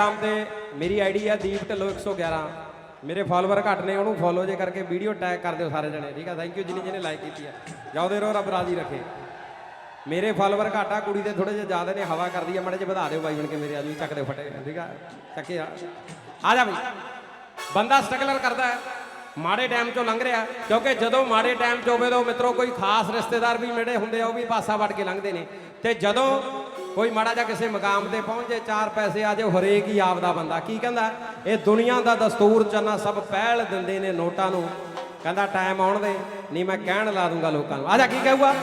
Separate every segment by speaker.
Speaker 1: ਨਾਮ ਤੇ ਮੇਰੀ ਆਈਡੀ ਆ ਦੀਪ ਢਿੱਲੋਂ 111 ਮੇਰੇ ਫਾਲੋਅਰ ਘੱਟ ਨੇ, ਉਹਨੂੰ ਫੋਲੋ ਜੇ ਕਰਕੇ ਵੀਡੀਓ ਟੈਗ ਕਰ ਦਿਓ ਸਾਰੇ ਜਣੇ, ਠੀਕ ਆ? ਥੈਂਕ ਯੂ ਜਿਨੀ ਜਿਹਨੇ ਲਾਈਕ ਕੀਤੀ ਆ। ਜਾਉਦੇ ਰਹੋ, ਰੱਬ ਰਾਜ਼ੀ ਰੱਖੇ। ਮੇਰੇ ਫਾਲੋਅਰ ਘੱਟ ਆ, ਕੁੜੀ ਦੇ ਥੋੜੇ ਜਿਹਾ ਜ਼ਿਆਦਾ ਨੇ, ਹਵਾ ਕਰਦੀ ਆ, ਮੜੇ ਜਿਹਾ ਵਧਾ ਦਿਓ ਬਾਈ ਬਣ ਕੇ ਮੇਰੇ ਆਦਮੀ ਚੱਕ ਦਿਓ ਫਟੇ, ਠੀਕ ਆ? ਚੱਕੇ ਆ। ਆ ਜਾ ਬਈ। ਬੰਦਾ ਸਟਰਗਲਰ ਕਰਦਾ ਹੈ, ਮਾੜੇ ਟਾਈਮ ਚੋਂ ਲੰਘ ਰਿਹਾ, ਕਿਉਂਕਿ ਜਦੋਂ ਮਾੜੇ ਟਾਈਮ ਚੋਂ ਹੋਵੇ ਤਾਂ ਮਿੱਤਰੋ ਕੋਈ ਖਾਸ ਰਿਸ਼ਤੇਦਾਰ ਵੀ ਮੇਰੇ ਹੁੰਦੇ ਆ, ਉਹ ਵੀ ਪਾਸਾ ਵੱਟ ਕੇ ਲੰਘਦੇ ਨੇ। ਤੇ ਜਦੋਂ ਕੋਈ ਮਾੜਾ ਜਿਹਾ ਕਿਸੇ ਮਕਾਮ ਤੇ ਪਹੁੰਚ ਪਹੁੰਚੇ ਚਾਰ ਪੈਸੇ ਆ ਜਾਓ, ਹਰੇਕ ਹੀ ਆਪਦਾ ਬੰਦਾ। ਕੀ ਕਹਿੰਦਾ? ਇਹ ਦੁਨੀਆ ਦਾ ਦਸਤੂਰ ਚੰਨਾ ਸਭ ਪਹਿਲ ਦਿੰਦੇ ਨੇ ਨੋਟਾਂ ਨੂੰ। ਕਹਿੰਦਾ, ਟਾਈਮ ਆਉਣ ਦੇ, ਨਹੀਂ ਮੈਂ ਕਹਿਣ ਲਾ ਦੂੰਗਾ ਲੋਕਾਂ ਨੂੰ। ਆ ਜਾ, ਕੀ ਕਹੂਗਾ?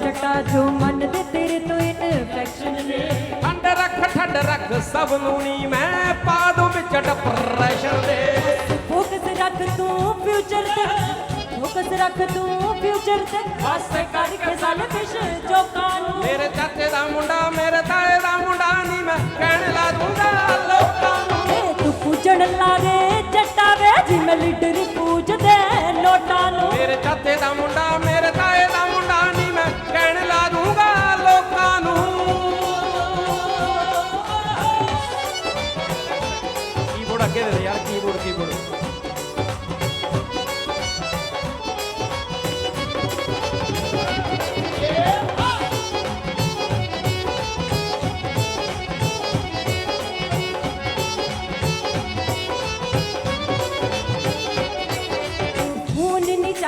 Speaker 2: ਜੱਟਾ ਜੋ ਮਨ ਦੇ ਤੇਰੇ ਤੋਂ ਇਨਫੈਕਸ਼ਨ ਨੇ।
Speaker 1: ਠੰਡ ਰੱਖ ਠੰਡ ਰੱਖ ਸਭ ਨੂੰ ਨਹੀਂ ਮੈਂ ਪਾ ਦੂੰ ਵਿੱਚ ਡਿਪਰੈਸ਼ਨ ਦੇ।
Speaker 2: ਫੋਕਸ ਰੱਖ ਤੂੰ ਫਿਊਚਰ ਤੇ। ਫੋਕਸ ਰੱਖ ਤੂੰ ਫਿਊਚਰ ਤੇ। ਬਸ ਕਰਕੇ ਸੈਲਫਿਸ਼ ਜੋਕਾਂ ਨੂੰ।
Speaker 1: ਮੇਰੇ ਚਾਚੇ ਦਾ ਮੁੰਡਾ ਮੇਰੇ ਤਾਏ ਦਾ ਮੁੰਡਾ ਨਹੀਂ ਮੈਂ ਕਹਿਣ ਲਾ ਦੂੰਗਾ ਲੋਕਾਂ ਨੂੰ।
Speaker 2: ਤੂੰ ਪੂਜਣ ਲਾਗੇ ਜੱਟਾ ਵੇ ਜਿਵੇਂ ਲੀਡਰ ਪੂਜਦੇ ਨੋਟਾਂ ਨੂੰ।
Speaker 1: ਮੇਰੇ ਚਾਚੇ ਦਾ ਮੁੰਡਾ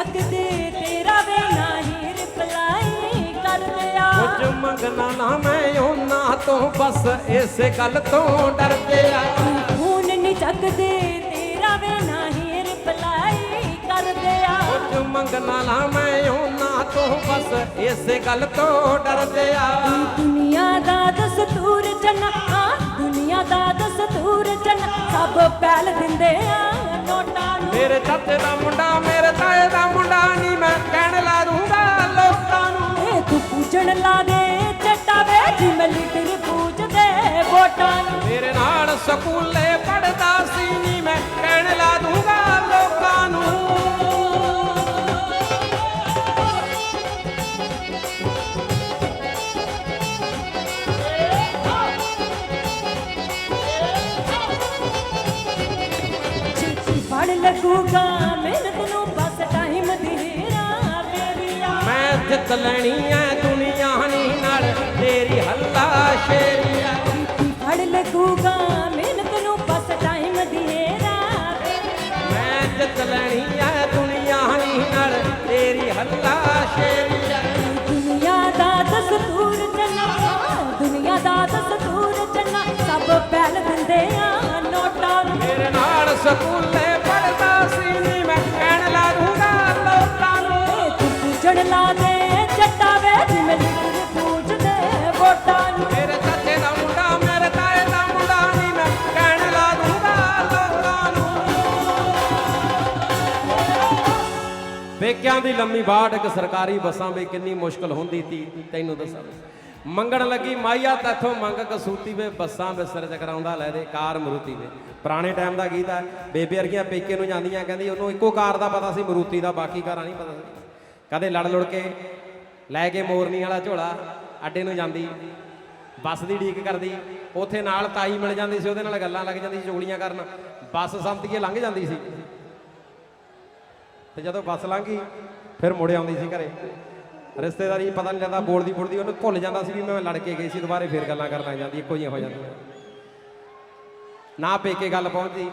Speaker 2: ਚੱਕਦੇ ਤੇਰਾ ਵੇ ਨਹੀਂ ਰਿਪਲਾਈ ਕਰਦੇ ਆ
Speaker 1: ਕੁਝ ਮੰਗਣਾ ਨਾ ਮੈਂ ਉਹਨਾਂ ਤੋਂ ਬਸ ਇਸੇ ਗੱਲ ਤੋਂ ਡਰਦੇ ਆ
Speaker 2: ਫੋਨ ਨਹੀਂ ਚੱਕਦੇ ਤੇਰਾ ਵੇ ਨਹੀਂ ਰਿਪਲਾਈ ਕਰਦੇ ਆ
Speaker 1: ਕੁਝ ਮੰਗਣਾ ਨਾ ਮੈਂ ਉਹਨਾਂ ਤੋਂ ਬਸ ਇਸੇ ਗੱਲ ਤੋਂ ਡਰਦੇ ਆ
Speaker 2: ਦੁਨੀਆ ਦਾ ਦਸਤੂਰ ਆ ਦੁਨੀਆ ਦਾ ਦਸਤੂਰ ਚੰਨਾ ਸਭ ਪਹਿਲ ਦਿੰਦੇ ਆ।
Speaker 1: ਮੇਰੇ ਚਾਚੇ ਦਾ ਮੁੰਡਾ ਮੇਰੇ ਤਾਏ ਦਾ ਮੁੰਡਾ ਨਹੀਂ ਮੈਂ ਕਹਿਣ ਲਾ ਦੂੰਗਾ ਲੋਕਾਂ ਨੂੰ।
Speaker 2: ਏ ਤੂੰ ਪੂਜਣ ਲਾਗੇ ਜੱਟਾ ਵੇ ਜਿਵੇਂ ਲੀਡਰ ਪੂਜਦੇ ਵੋਟਾਂ ਨੂੰ।
Speaker 1: ਮੇਰੇ ਨਾਲ ਸਕੂਲੇ ਪੜਦਾ ਸੀ
Speaker 2: ਲੱਗੂਗਾ ਮਿਹਨਤ ਨੂੰ ਬਸ ਟਾਈਮ ਦੇਰਾ ਬੇਬੀਆ
Speaker 1: ਮੈਂ ਜਿੱਤ ਲੈਣੀ ਐ ਦੁਨੀਆ ਨੀ ਨਾਲ ਤੇਰੀ ਹੱਲਾ ਸ਼ੇਰੀਆ
Speaker 2: ਫੜ ਲੱਗੂਗਾ ਮਿਹਨਤ ਨੂੰ ਬਸ ਟਾਈਮ ਦੇਰਾ ਬੇਬੀਆ
Speaker 1: ਮੈਂ ਜਿੱਤ ਲੈਣੀ ਐ ਵੇਖਿਆਂ ਦੀ ਲੰਮੀ ਬਾੜ ਇੱਕ ਸਰਕਾਰੀ ਬੱਸਾਂ ਵਿੱਚ ਕਿੰਨੀ ਮੁਸ਼ਕਲ ਹੁੰਦੀ ਤੀ, ਤੈਨੂੰ ਦੱਸਾਂ। ਮੰਗਣ ਲੱਗੀ ਮਾਈਆ ਤੈਥੋਂ ਮੰਗ ਕਸੂਤੀ ਵੇ, ਬੱਸਾਂ ਬਿਸਰ ਚ ਲੈ ਦੇ, ਕਾਰ ਮਰੂਤੀ ਵੇ। ਪੁਰਾਣੇ ਟਾਈਮ ਦਾ ਗੀਤ ਹੈ ਬੇਬੇ ਵਰਗੀਆਂ ਪੇਕੇ ਨੂੰ ਜਾਂਦੀਆਂ, ਕਹਿੰਦੀ ਉਹਨੂੰ ਇੱਕੋ ਕਾਰ ਦਾ ਪਤਾ ਸੀ, ਮਰੂਤੀ ਦਾ, ਬਾਕੀ ਕਾਰਾਂ ਨਹੀਂ ਪਤਾ ਸੀ। ਕਦੇ ਲੜ ਲੁੜ ਕੇ ਲੈ ਕੇ ਮੋਰਨੀ ਵਾਲਾ ਝੋਲਾ, ਅੱਡੇ ਨੂੰ ਜਾਂਦੀ, ਬੱਸ ਦੀ ਢੀਕ ਕਰਦੀ, ਉੱਥੇ ਨਾਲ ਤਾਈ ਮਿਲ ਜਾਂਦੀ ਸੀ, ਉਹਦੇ ਨਾਲ ਗੱਲਾਂ ਲੱਗ ਜਾਂਦੀ ਸੀ, ਚੁਗਲੀਆਂ ਕਰਨ। ਬੱਸ ਸੰਤੀਏ ਲੰਘ ਜਾਂਦੀ ਸੀ। ਤੇ ਜਦੋਂ ਬੱਸ ਲੰਘ, ਫਿਰ ਮੁੜ ਆਉਂਦੀ ਸੀ ਘਰੇ। ਰਿਸ਼ਤੇਦਾਰੀ ਪਤਾ ਨਹੀਂ ਲੱਗਦਾ, ਬੋਲਦੀ ਬੋਲਦੀ ਉਹਨੂੰ ਭੁੱਲ ਜਾਂਦਾ ਸੀ ਵੀ ਮੈਂ ਲੜ ਕੇ ਗਈ ਸੀ, ਦੁਬਾਰੇ ਫਿਰ ਗੱਲਾਂ ਕਰਨ ਲੱਗ ਜਾਂਦੀ, ਇੱਕੋ ਜਿਹੀਆਂ ਹੋ ਜਾਂਦੀਆਂ। ਨਾ ਪੇਕੇ ਗੱਲ ਪਹੁੰਚਦੀ।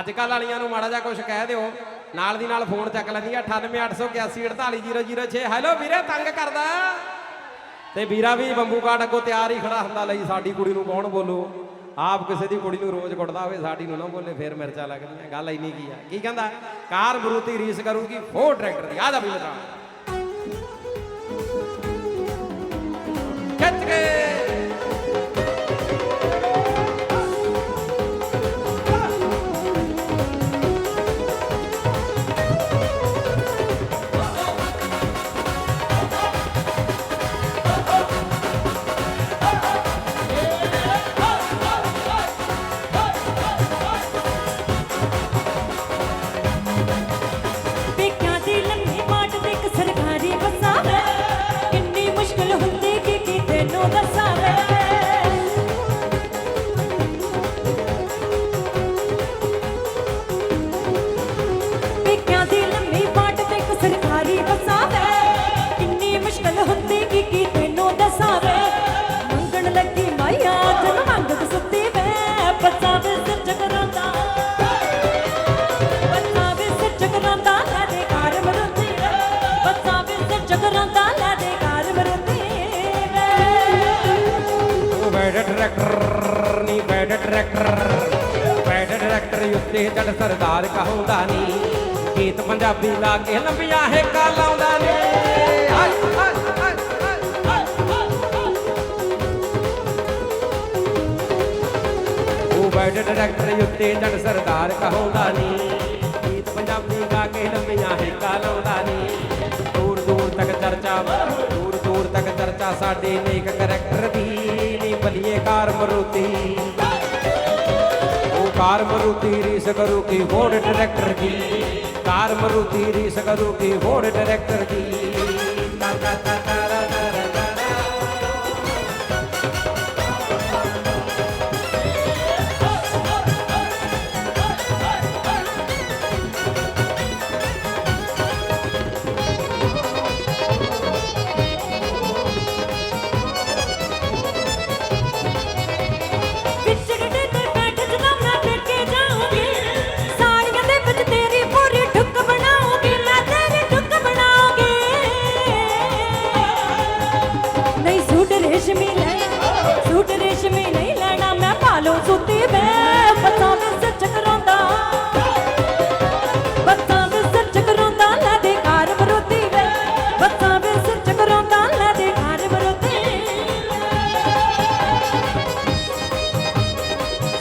Speaker 1: ਅੱਜ ਕੱਲ ਵਾਲੀਆਂ ਨੂੰ ਮਾੜਾ ਜਿਹਾ ਕੁਝ ਕਹਿ ਦਿਓ। ਨਾਲ ਦੀ ਨਾਲ ਫੋਨ ਚੱਕ ਲੈਂਦੀ ਆ 9881848006 ਹੈਲੋ ਵੀਰੇ, ਤੰਗ ਕਰਦਾ। ਤੇ ਵੀਰਾ ਵੀ ਬੰਬੂ ਕਾਟ ਅੱਗੋਂ ਤਿਆਰ ਹੀ ਖੜਾ ਹੁੰਦਾ, ਲਈ ਸਾਡੀ ਕੁੜੀ ਨੂੰ ਕੌਣ ਬੋਲੂ? ਆਪ ਕਿਸੇ ਦੀ ਕੁੜੀ ਨੂੰ ਰੋਜ਼ ਕੁੱਟਦਾ ਹੋਵੇ, ਸਾਡੀ ਨੂੰ ਨਾ ਬੋਲੇ, ਫੇਰ ਮਿਰਚਾਂ ਲੱਗਦੀਆਂ ਗੱਲ ਇੰਨੀ ਕੀ ਆ? ਕੀ ਕਹਿੰਦਾ? ਕਾਰ ਬਰੂਤੀ ਰੀਸ ਕਰੂਗੀ ਫੋਰ ਟਰੈਕਟਰ ਦੀ। ਆ ਜਾ ਵੀ ਬਤਾ ਖਿੱਚ ਕੇ। ਡਾਇਰੈਕਟਰ ਬੈਡ ਡਾਇਰੈਕਟਰ ਉੱਤੇ ਚੜ ਸਰਦਾਰ ਕਹਾਉਂਦਾ ਨਹੀਂ ਗੀਤ ਪੰਜਾਬੀ ਲਾ ਕੇ ਲੰਬੀਆਂ ਹੇਕਾਂ ਲਾਉਂਦਾ ਨਹੀਂ ਹਾਏ ਹਾਏ ਬੈਡ ਡਾਇਰੈਕਟਰ ਉੱਤੇ ਚੜ ਸਰਦਾਰ ਕਹਾਉਂਦਾ ਨੀ, ਗੀਤ ਪੰਜਾਬੀ ਲਾ ਕੇ ਲੰਬੀਆਂ ਹੇਕਾਂ ਲਾਉਂਦਾ ਨੀ। ਦੂਰ ਦੂਰ ਤੱਕ ਚਰਚਾ, ਦੂਰ ਦੂਰ ਤੱਕ ਚਰਚਾ ਸਾਡੇ ਨੇਕ ਕਰੈਕਟਰ ਦੀ ਨਹੀਂ ਬਲੀਏ ਕਾਰ ਮਰੂਤੀ। ਉਹ ਕਾਰ ਮਰੂਤੀ ਰੀਸ ਕਰੂ ਕੀ ਹੋੜ ਡਾਇਰੈਕਟਰ ਦੀ ਕਾਰ ਮਰੂਤੀ ਰੀਸ ਕਰੂ ਕੀ ਹੋੜ ਡਾਇਰੈਕਟਰ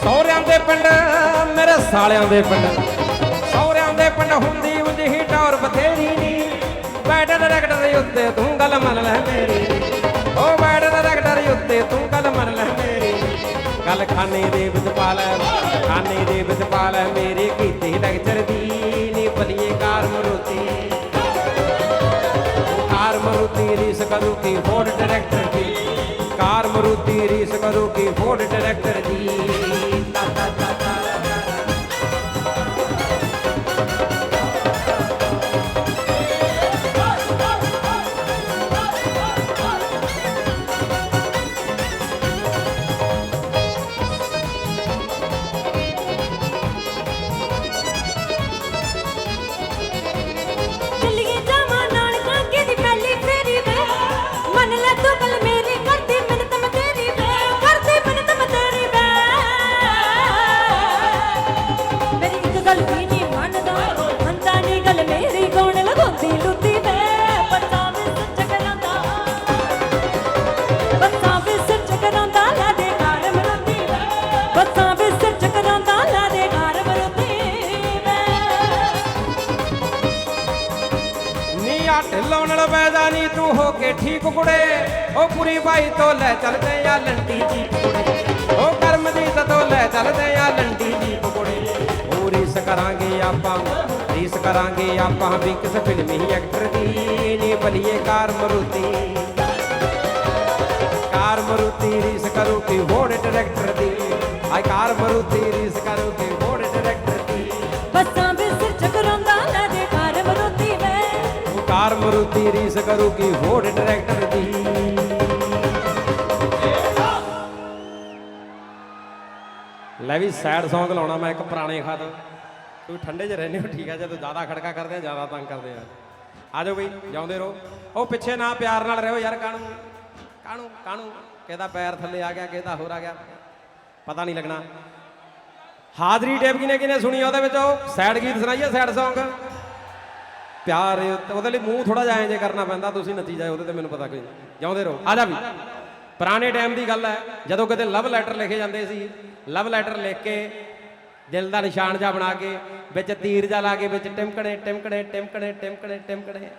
Speaker 1: ਸਹੁਰਿਆਂ ਦੇ ਪਿੰਡ, ਮੇਰੇ ਸਾਲਿਆਂ ਦੇ ਪਿੰਡ। ਸਹੁਰਿਆਂ ਦੇ ਪਿੰਡ ਹੁੰਦੀ ਉਂਝ ਹੀ ਟੌਰ ਬਥੇਰੀ ਨੀ। ਬੈਡ ਡਾਇਰੈਕਟਰ ਦੇ ਉੱਤੇ ਤੂੰ ਗੱਲ ਮੰਨ ਲੈ ਮੇਰੀ। ਓ ਬੈਡ ਡਾਇਰੈਕਟਰ ਦੇ ਉੱਤੇ ਤੂੰ ਗੱਲ ਮੰਨ ਲੈ ਮੇਰੀ। ਗੱਲ ਖਾਨੇ ਦੇ ਵਿੱਚ ਪਾ ਲੈ, ਖਾਨੇ ਦੇ ਵਿੱਚ ਪਾ ਲੈ ਮੇਰੇ। ਕੀਤੀ ਲੈਕਚਰ ਦੀ ਨੀ ਬਲੀਏ ਕਾਰ ਮਰੂਤੀ। ਕਾਰ ਮਰੂਤੀ ਰੀਸ ਕਰੂ ਕੀ ਹੋੜ ਡਾਇਰੈਕਟਰ ਦੀ। ਕਾਰ ਮਰੂਤੀ ਰੀਸ ਕਰੂ ਕੀ ਹੋੜ ਡਾਇਰੈਕਟਰ ਦੀ। ਢਿੱਲੋਂ ਨਾਲ ਤੂੰ ਹੋ ਕੇ ਠੀਕ ਕੁੜੇ ਓ ਪੁਰੀ ਬਾਈ ਤੋਂ ਲੈ ਚੱਲਦੇ ਆ ਲੰਡੀ ਜੀ ਕੁੜੇ। ਓ ਕਰਮਜੀਤ ਤੋਂ ਲੈ ਚੱਲਦੇ ਆ ਲੰਡੀ ਜੀ ਕੁੜੇ। ਓ ਰੀਸ ਕਰਾਂਗੇ ਆਪਾਂ, ਰੀਸ ਕਰਾਂਗੇ ਆਪਾਂ ਵੀ ਕਿਸ ਫਿਲਮੀ ਐਕਟਰ ਦੀ ਨੀ ਬਲੀਏ ਕਾਰ ਮਰੂਤੀ। ਕਾਰ ਮਰੂਤੀ ਰੀਸ ਕਰੂਗੀ ਹੋੜ ਡਾਇਰੈਕਟਰ ਦੀ। ਆਈ ਕਾਰ ਮਰੂਤੀ ਰੀਸ ਕਰੂ ਕੀ ਹੋੜ ਕਾਰ ਮਰੂਤੀ ਰੀਸ ਕਰੂ ਕੀ ਹੋੜ ਡਾਇਰੈਕਟਰ ਦੀ। ਲੈ ਵੀ ਸੈਡ Song ਲਾਉਣਾ ਮੈਂ ਇੱਕ ਪੁਰਾਣੇ ਖਾਦ ਤੂੰ ਠੰਡੇ 'ਚ ਰਹਿੰਦੇ ਹੋ, ਠੀਕ ਆ, ਜਦੋਂ ਜ਼ਿਆਦਾ ਖੜਕਾ ਕਰਦੇ ਆ, ਜ਼ਿਆਦਾ ਤੰਗ ਕਰਦੇ ਆ। ਆ ਜਾਓ ਬਈ, ਜਾਉਂਦੇ ਰਹੋ। ਉਹ ਪਿੱਛੇ ਨਾ ਪਿਆਰ ਨਾਲ ਰਹੋ ਯਾਰ ਕਾਣੂ ਕਾਣੂ ਕਾਣੂ ਕਿਹਦਾ ਪੈਰ ਥੱਲੇ ਆ ਗਿਆ, ਕਿਹਦਾ ਹੋਰ ਆ ਗਿਆ? ਪਤਾ ਨਹੀਂ ਲੱਗਣਾ। ਹਾਜ਼ਰੀ ਟੇਪ ਕਿਨੇ ਕਿਨੇ ਸੁਣੀ ਉਹਦੇ ਵਿੱਚ ਉਹ? ਸੈਡ ਗੀਤ ਸੁਣਾਈਏ ਸੈਡ Song? ਪਿਆਰ, ਉਹਦੇ ਲਈ ਮੂੰਹ ਥੋੜਾ ਜਿਹਾ ਐਂ ਜੇ ਕਰਨਾ ਪੈਂਦਾ, ਤੁਸੀਂ ਨੱਚੀ ਜਾਏ ਉਹਦੇ ਤੇ ਮੈਨੂੰ ਪਤਾ ਕੋਈ ਜਾਉਂਦੇ ਰਹੋ। ਆ ਜਾ ਵੀ। ਪੁਰਾਣੇ ਟਾਈਮ ਦੀ ਗੱਲ ਹੈ, ਜਦੋਂ ਕਿਤੇ ਲਵ ਲੈਟਰ ਲਿਖੇ ਜਾਂਦੇ ਸੀ ਲਵ ਲੈਟਰ ਲਿਖ ਕੇ ਦਿਲ ਦਾ ਨਿਸ਼ਾਨ ਜਾ ਬਣਾ ਕੇ, ਵਿੱਚ ਤੀਰ ਜਾ ਲਾ ਕੇ, ਵਿੱਚ ਟਿਮਕਣੇ ਟਿਮਕਣੇ ਟਿਮਕਣੇ ਟਿਮਕਣੇ ਟਿਮਕਣੇ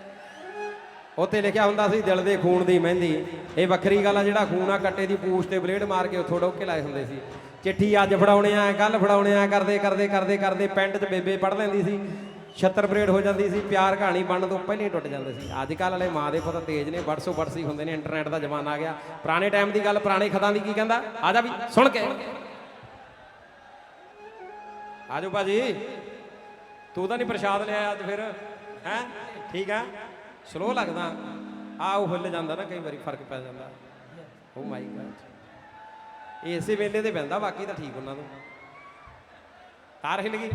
Speaker 1: ਉੱਤੇ ਲਿਖਿਆ ਹੁੰਦਾ ਸੀ, ਦਿਲ ਦੇ ਖੂਨ ਦੀ ਮਹਿੰਦੀ। ਇਹ ਵੱਖਰੀ ਗੱਲ ਆ, ਜਿਹੜਾ ਖੂਨ ਆ, ਕੱਟੇ ਦੀ ਪੂਛ ਤੇ ਬਲੇਡ ਮਾਰ ਕੇ ਉੱਥੋਂ ਡੋਕੇ ਲਾਏ ਹੁੰਦੇ ਸੀ। ਚਿੱਠੀ ਅੱਜ ਫੜਾਉਣੇ ਆ ਕੱਲ ਫੜਾਉਣੇ ਆ, ਕਰਦੇ ਕਰਦੇ ਕਰਦੇ ਕਰਦੇ ਪੈਂਟ 'ਚ ਬੇਬੇ ਪੜ ਲੈਂਦੀ ਸੀ। 76 ਬਰੇਡ ਹੋ ਜਾਂਦੀ ਸੀ, ਪਿਆਰ ਕਹਾਣੀ ਬਣਨ ਤੋਂ ਪਹਿਲਾਂ ਹੀ ਟੁੱਟ ਜਾਂਦੇ ਸੀ। ਅੱਜ ਕੱਲ ਵਾਲੇ ਮਾਂ ਦੇ ਪਤਾ ਤੇਜ਼ ਨੇ ਵਟਸੋ ਵਟਸੀ ਹੁੰਦੇ ਨੇ, ਇੰਟਰਨੈਟ ਦਾ ਜ਼ਮਾਨਾ ਆ ਗਿਆ। ਪੁਰਾਣੇ ਟਾਈਮ ਦੀ ਗੱਲ, ਪੁਰਾਣੇ ਖਤਾਂ ਦੀ ਕੀ ਕਹਿੰਦਾ? ਆ ਜਾ ਵੀ, ਸੁਣ ਕੇ। ਆਜੋ ਭਾਜੀ। ਤੂੰ ਤਾਂ ਨਹੀਂ ਪ੍ਰਸ਼ਾਦ ਲਿਆ ਅੱਜ ਫਿਰ, ਹੈ? ਠੀਕ ਆ? ਸਲੋ ਲੱਗਦਾ। ਆ ਉਹ ਹਿੱਲ ਜਾਂਦਾ ਨਾ, ਕਈ ਵਾਰੀ ਫ਼ਰਕ ਪੈ ਜਾਂਦਾ। ਓ ਮਾਈ ਗॉड ਇਸੇ ਵੇਲੇ ਤੇ ਪੈਂਦਾ ਬਾਕੀ ਤਾਂ ਠੀਕ ਉਹਨਾਂ ਨੂੰ ਤਾਰ ਹਿੱਲ ਗਈ।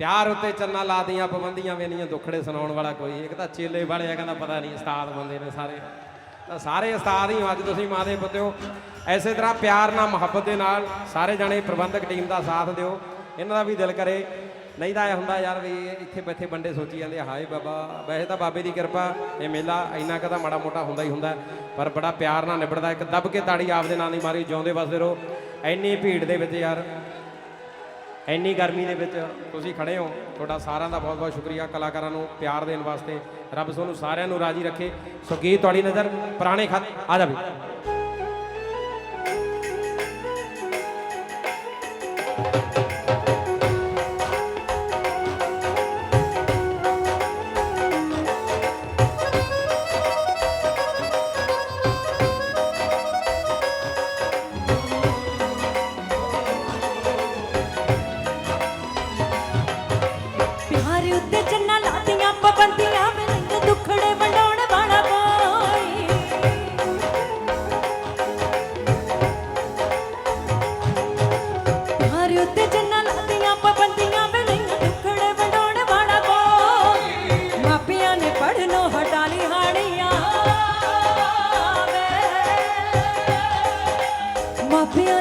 Speaker 1: ਪਿਆਰ ਉੱਤੇ ਚੰਨਾ ਲਾ ਦੀਆਂ, ਪਾਬੰਦੀਆਂ ਵੇ ਨਹੀਂ ਦੁੱਖੜੇ ਸੁਣਾਉਣ ਵਾਲਾ ਕੋਈ। ਇੱਕ ਤਾਂ ਚੇਲੇ ਵਾਲੇ ਆ, ਕਹਿੰਦਾ ਪਤਾ ਨਹੀਂ ਉਸਤਾਦ ਬੰਦੇ ਨੇ ਸਾਰੇ। ਤਾਂ ਸਾਰੇ ਉਸਤਾਦ ਹੀ ਹੋ, ਅੱਜ ਤੁਸੀਂ ਮਾਂ ਦੇ ਪੁੱਤਿਓ। ਐਸੇ ਤਰ੍ਹਾਂ ਪਿਆਰ ਨਾਲ, ਮੁਹੱਬਤ ਦੇ ਨਾਲ ਸਾਰੇ ਜਣੇ ਪ੍ਰਬੰਧਕ ਟੀਮ ਦਾ ਸਾਥ ਦਿਓ। ਇਹਨਾਂ ਦਾ ਵੀ ਦਿਲ ਕਰੇ। ਨਹੀਂ ਤਾਂ ਇਹ ਹੁੰਦਾ ਯਾਰ ਵੀ ਇੱਥੇ ਬੈਠੇ ਬੰਦੇ ਸੋਚੀ ਜਾਂਦੇ ਹਾਏ ਬਾਬਾ, ਵੈਸੇ ਤਾਂ ਬਾਬੇ ਦੀ ਕਿਰਪਾ, ਇਹ ਮੇਲਾ ਇੰਨਾ ਕਦਾ ਮਾੜਾ ਮੋਟਾ ਹੁੰਦਾ ਹੀ ਹੁੰਦਾ। ਪਰ ਬੜਾ ਪਿਆਰ ਨਾਲ ਨਿਬੜਦਾ, ਇੱਕ ਦੱਬ ਕੇ ਤਾੜੀ ਆਪਦੇ ਨਾਂ ਦੀ ਮਾਰੀ, ਜਿਉਂਦੇ ਵਸਦੇ ਰਹੋ। ਇੰਨੀ ਭੀੜ ਦੇ ਵਿੱਚ ਯਾਰ ਇੰਨੀ ਗਰਮੀ ਦੇ ਵਿੱਚ ਤੁਸੀਂ ਖੜੇ ਹੋ। ਤੁਹਾਡਾ ਸਾਰਿਆਂ ਦਾ ਬਹੁਤ ਬਹੁਤ ਸ਼ੁਕਰੀਆ ਕਲਾਕਾਰਾਂ ਨੂੰ ਪਿਆਰ ਦੇਣ ਵਾਸਤੇ। ਰੱਬ ਤੁਹਾਨੂੰ ਸਾਰਿਆਂ ਨੂੰ ਰਾਜੀ ਰੱਖੇ। ਸੋ ਕੀ ਤੁਹਾਡੀ ਨਜ਼ਰ ਪੁਰਾਣੇ ਖਤ ਆ
Speaker 2: ਜਾਵੇ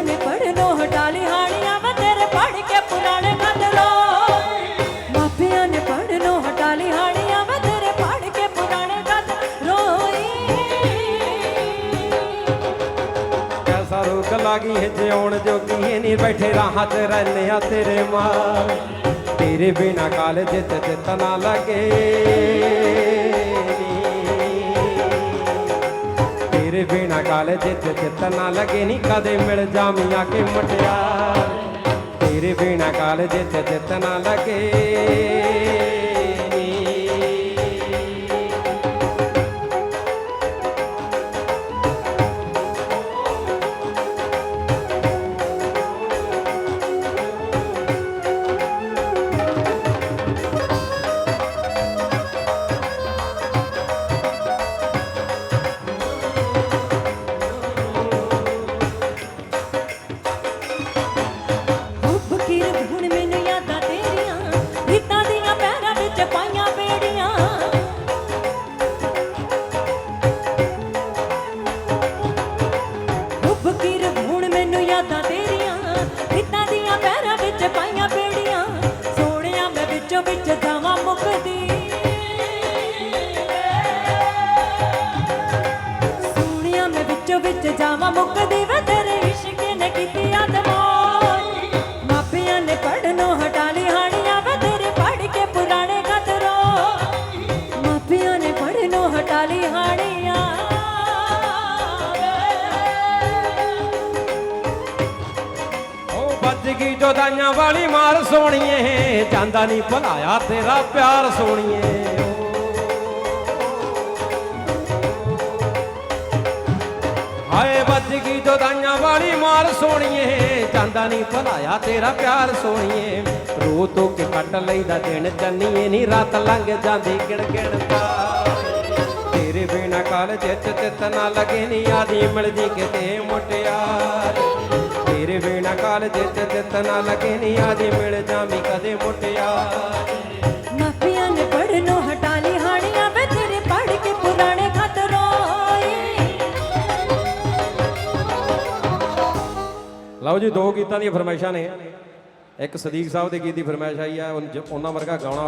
Speaker 2: ਨੇ ਪੜਨੋਂ ਹਟਾ ਲਈ ਹਾਣੀਆਂ ਵੇ ਤੇਰੇ ਪੜ ਕੇ ਪੁਰਾਣੇ ਖਤਰੋ ਮਾਪਿਆਂ ਨੇ ਪੜਨੋਂ ਹਟਾ ਲਈ ਹਾਣੀਆਂ ਵੇ ਤੇਰੇ ਪੜ ਕੇ ਪੁਰਾਣੇ ਖਤ ਰੋਈ।
Speaker 1: ਐਸਾ ਰੋਕ ਲਾਗੀ ਹੈ ਜਿਉਣ ਜੋਗੀ ਨਹੀਂ ਬੈਠੇ ਰਾਹਾਂ 'ਚ ਰਹਿੰਦੇ ਆ ਤੇਰੇ ਮਾਂ। ਤੇਰੇ ਬਿਨਾ ਕਾਲਜ ਤੇ ਚਿੱਤ ਲੱਗੇ। ਨੀ। ਤੇਰੇ ਬਿਨਾ ਕਾਲਜ ਤੇ ਚਿੱਤ ਨਾ ਲੱਗੇ ਨੀ ਕਦੇ ਮਿਲ ਜਾਵੀਂ ਆ ਕੇ ਮੁਟਿਆਰ। ਤੇਰੇ ਬਿਨਾ ਕਾਲਜ ਤੇ ਚਿੱਤ ਨਾ ਲੱਗੇ।
Speaker 2: ਹੁੱਬ ਹੁਣ ਮੈਨੂੰ ਯਾਦਾਂ ਤੇਰੀਆਂ। ਰੀਤਾਂ ਦੀਆਂ ਪੈਰਾਂ ਵਿੱਚ ਪਾਈਆਂ ਬੇੜੀਆਂ ਸੋਹਣਿਆ ਮੈਂ ਵਿੱਚੋਂ ਵਿੱਚ ਜਾਵਾਂ ਮੁਕਦੀ। ਸੋਹਣਿਆ ਮੈਂ ਵਿੱਚੋਂ ਵਿੱਚ ਜਾਵਾਂ ਮੁਕਦੀ।
Speaker 1: ਵੱਜ ਵਾਲੀ ਮਾਰ ਸੋਣੀਏ ਜਾਂਦਾ ਨਹੀਂ ਭਲਾਇਆ ਤੇਰਾ ਪਿਆਰ ਸੋਣੀਏ ਹਾਏ, ਵੱਜ ਗਈ ਜੋਦਾਈਆਂ ਵਾਲੀ ਮਾਰ ਸੋਣੀਏ ਜਾਂਦਾ ਨਹੀਂ ਭਲਾਇਆ ਤੇਰਾ ਪਿਆਰ ਸੋਣੀਏ ਰੋ ਤੋ ਕੇ ਕੱਟ ਲਈਦਾ ਦਿਨ ਚੰਨੀਏ ਨਹੀਂ ਰਾਤ ਲੰਘ ਜਾਂਦੀ ਗਿਣ ਗਿਣਦਾ ਤੇਰੇ ਬਿਨਾ ਕਾਲ ਜਿੱਤ ਤਿੱਤ ਨਾ ਲਗੇ ਨੀ ਆਦੀ, ਮਿਲਦੀ ਕਿਤੇ ਮੁਟਿਆਰ। ਤੇਰੇ ਬਿਨਾ ਕਾਲ ਜਿੱਤ ਤਿੱਤ ਨਾ ਲਗੇ ਨੀ ਆਦੀ ਮਿਲ ਜਾਵੀਂ ਕਦੇ ਮੁਟਿਆਰ
Speaker 2: ਮਾਪਿਆਂ ਨੇ ਪੜਨੋਂ ਹਟਾ ਲਈ ਹਾਣੀਆਂ ਵੇ ਤੇਰੇ ਪੜ ਕੇ ਪੁਰਾਣੇ ਖਤਰੋ
Speaker 1: ਲਓ ਜੀ ਦੋ ਗੀਤਾਂ ਦੀਆਂ ਫਰਮਾਇਸ਼ਾਂ ਨੇ। ਇੱਕ ਸਦੀਕ ਸਾਹਿਬ ਦੇ ਗੀਤ ਦੀ ਫਰਮਾਇਸ਼ ਆਈ ਆ ਉਹਨਾਂ ਵਰਗਾ ਗਾਉਣਾ